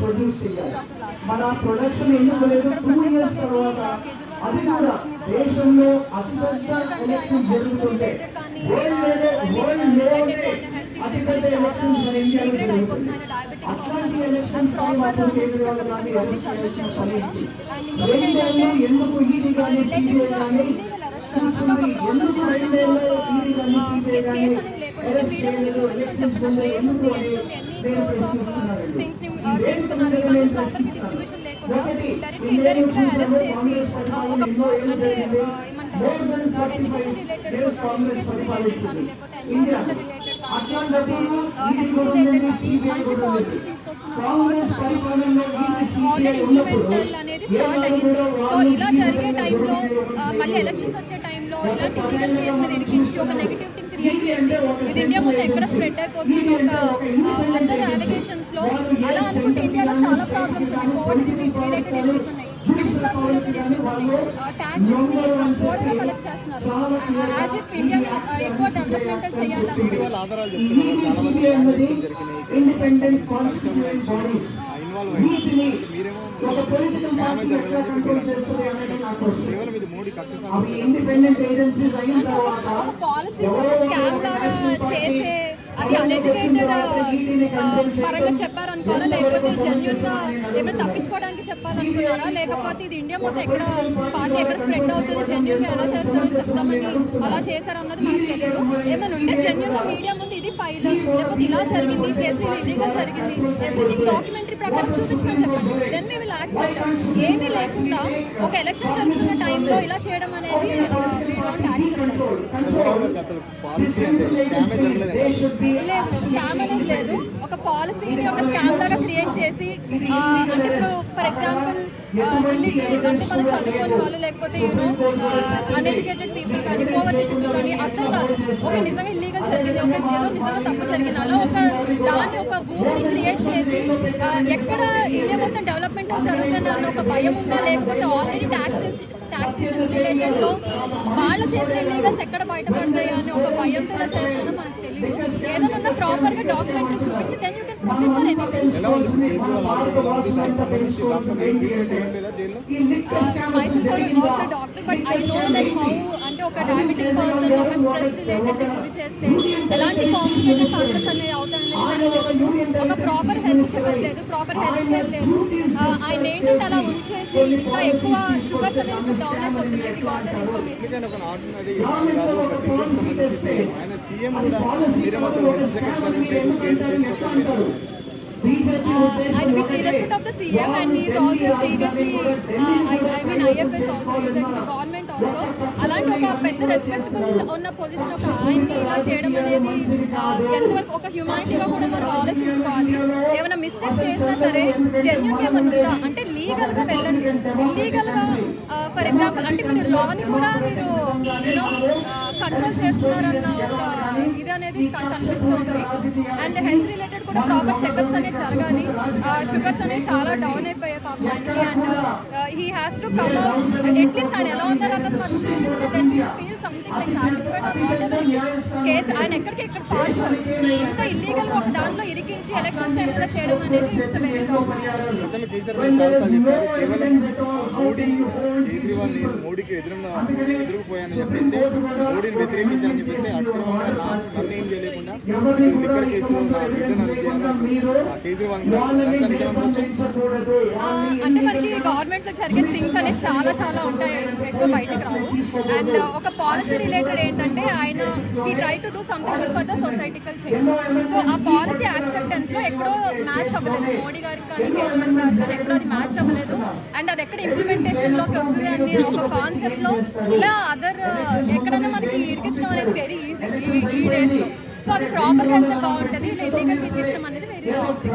Produce చేయాలి. మన production ఎందుకు లేదు? టూ ఇయర్స్ తర్వాత అది కూడా దేశంలో అతిపెద్ద ఎలక్షన్ జరుగుతుంటే వరల్డ్ వరల్డ్లోనే అతిపెద్ద ఎలక్షన్స్ మన ఇండియాలో జరుగుతుంది. అట్లాంటి ఎలక్షన్స్ మాత్రం కేజ్రీవాల్ గారిని అరెస్ట్ చేయాల్సిన పని ఏంటి రెండేళ్ళు ఎందుకు ఈడీ కానీ సిబిఐ కానీ కూర్చుంది? ఎందుకు రెండేళ్ళు ఈడీ కానీ సిబిఐ కానీ అరెస్ట్ చేయలేదు ఎలక్షన్స్ ముందే ఎందుకు అని నేను ప్రశ్నిస్తున్నానండి వేదిక నేను ప్రశ్నిస్తాను ఒకటి కాంగ్రెస్ పరిపాలన ఎన్నో ఏళ్ళు జరిగింది more than forty five days Congress పరిపాలించింది India అట్లాంటప్పుడు కూడా సిబిఐ కూడా కాంగ్రెస్ పరిపాలనలో సిబిఐ ఉన్నప్పుడు వాళ్ళు కూడా సో ఇలా జరిగే టైంలో మళ్ళీ. ఎలక్షన్స్ వచ్చే టైంలో ఇలాంటి లీగల్ కేసు మీద ఇరికించి ఒక నెగిటివ్ థింగ్ క్రియేట్ చేసి ఇది ఇండియా మొత్తం ఎక్కడ స్ప్రెడ్ అయిపోతుంది ఒక అందరు అలిగేషన్స్లో అలా అనుకుంటే ఇండియాలో చాలా ప్రాబ్లమ్స్ ఉన్నాయి. కోర్ట్ రిలేటెడ్ ఇష్యూస్ ఉన్నాయి. ఇండిపెండెంట్ కాన్స్టిట్యూయెంట్ బాడీస్ మీరేమో ఒక పొలిటికల్ పార్టీ ఎట్లా కంట్రోల్ చేస్తుంది అనేది నా క్వశ్చన్ అవి ఇండిపెండెంట్ ఏజెన్సీస్ అయిన తర్వాత పరంగా చెప్పారనుకోవాలా లేకపోతే జెన్యున్గా ఏమైనా తప్పించుకోవడానికి చెప్పాలనుకున్నారా? లేకపోతే ఇది ఇండియా మొత్తం ఎక్కడ పార్టీ ఎక్కడ స్ప్రెడ్ అవుతుంది? జెన్యున్గా ఎలా చేస్తారని చెప్తామని అలా చేశారన్నది మనకు తెలియదు. ఏమైనా ఉంటే జెన్యున్గా మీడియా ముందు ఇది ఫైల్ లేకపోతే ఇలా జరిగింది కేసులు ఇల్లీగల్ జరిగింది ఎవ్రీథింగ్ డాక్యుమెంటరీ ప్రకారం చూపించమని చెప్పండి. దెన్ మీ విల్ యాక్సెప్ట్ ఏమీ లేకుండా ఒక ఎలక్షన్ జరుగుతున్న టైంలో ఇలా చేయడం అనేది వీ డోంట్ యాక్సెప్ట్ జరగలేదు? లేదు స్కామ్ అనేది లేదు. ఒక పాలసీని ఒక స్కామ్ లాగా క్రియేట్ చేసి ఆ, అంటే ఇప్పుడు ఫర్ ఎగ్జాంపుల్ అంటే మనం చదువుకున్న వాళ్ళు లేకపోతే యూనో అన్ఎడ్యుకేటెడ్ పీపుల్ కానీ పోవర్టీ పీపుల్ కానీ అర్థం ఒక నిజంగా ఇల్లీగల్ జరిగింది. ఒక ఏదో నిజంగా తప్పు జరిగింది అలా ఒక దాన్ని ఒక భూమిని క్రియేట్ చేసి ఎక్కడ ఇండియా మొత్తం డెవలప్మెంట్ జరుగుతుంది అన్న ఒక భయం ఉందా? లేకపోతే ఆల్రెడీ ట్యాక్సెస్ ట్యాక్సేషన్ రిలేటెడ్ వాళ్ళు చేసిన ఇల్లీగల్స్ ఎక్కడ బయటపడతాయి అనే ఒక భయంతో ఇలా మనకు తెలియదు ఏదైనా ప్రాపర్గా డాక్యుమెంట్ చూపించి then you can proceed for anything ఎలా ఈ లిక్కర్ జరిగిందా అంటే ఒక డయాబెటిక్ పర్సన్ ఒక స్ట్రెస్ రిలేటెడ్ గురి చేస్తే ఎలాంటి కాంప్లికేటెడ్ ఫ్యాక్టర్స్ ఒక ప్రాపర్ హెల్త్ చెకప్ లేదు ప్రాపర్ హెల్త్ కేర్ లేదు. ఆయన ఏంటంటే అలా ఉంచేసి ఇంకా ఎక్కువ షుగర్స్ అనేవి డౌన్ అయిపోతున్నాయి. వి గాట్ ఇన్ఫర్మేషన్ ఎందుకని ఒక ఆర్డినరీ కాదు ఒక టీచర్ సంబంధించి ఆయన సీఎం కూడా మీరేమో అసలు వన్ సెకండ్ సర్వీస్ కేసు చేసుకోవడం బీజేపీ I ఉద్దేశం with the respect of the CM and he is also previously, uh, I, I mean IFS also, is in the government అలాంటి ఒక పెద్ద రెస్పెక్టబుల్ ఉన్న పొజిషన్ ఒక ఆయన్ని ఇలా చేయడం అనేది ఎంతవరకు ఒక హ్యూమానిటీగా కూడా మనం ఆలోచించుకోవాలి. ఏమైనా మిస్టేక్ చేసినా సరే జెన్యున్ ఏమైనా ఉందా? అంటే లీగల్గా వెళ్ళండి. ఇల్లీగల్గా ఫర్ ఎగ్జాంపుల్ అంటే మీరు లాని కూడా మీరు యూనో కంట్రోల్ చేస్తున్నారన్న ఒక ఇది అనేది కనిపిస్తుంది. అండ్ హెల్త్ రిలేటెడ్ కూడా ప్రాపర్ చెకప్స్ అనేవి జరగాలి. షుగర్స్ అనేవి చాలా డౌన్ అయిపోయాయి పాపం ఆయనకి and he has to come and at least ఆయన ఎలా ఉన్నారు అన్నది మనం చూపిస్తే then you feel something like satisfied case ఆయన ఎక్కడికి ఎక్కడ పాస్ ఇంత ఇల్లీగల్ ఒక దాంట్లో ఇరికించి ఎలక్షన్స్ టైంలో చేయడం అనేది ఇట్స్ వెరీ అతను మోడీకి ఎదురున్న ఎదురుకుపోయానని చెప్పేసి మోడీని వ్యతిరేకించాలని చెప్పేసి అక్రమంగా నా నన్ను ఏం చేయలేకుండా లిక్కర్ కేసులో నా కేజ్రీవాల్ అంటే మనకి గవర్నమెంట్లో జరిగే థింగ్స్ అనేవి చాలా చాలా ఉంటాయి ఎక్కువ బయటకు రావు. అండ్ ఒక పాలసీ రిలేటెడ్ ఏంటంటే ఆయన ఈ try to do something for the societal change so ఆ పాలసీ యాక్సెప్టెన్స్లో ఎక్కడో మ్యాచ్ అవ్వలేదు. మోడీ గారికి కానీ కేజ్రీవాల్ గారికి కానీ ఎక్కడో అది మ్యాచ్ అవ్వలేదు. అండ్ అది ఎక్కడ ఇంప్లిమెంటేషన్లోకి వస్తుంది అని ఒక కాన్సెప్ట్లో ఇలా అదర్ uh, ఎక్కడైనా మనకి ఇరికించడం అనేది వెరీ ఈజీ ఈ డేస్లో. సో అది ప్రాపర్గా అయితే బాగుంటుంది ఇల్లీగల్ ఇరికించడం అనేది వెరీ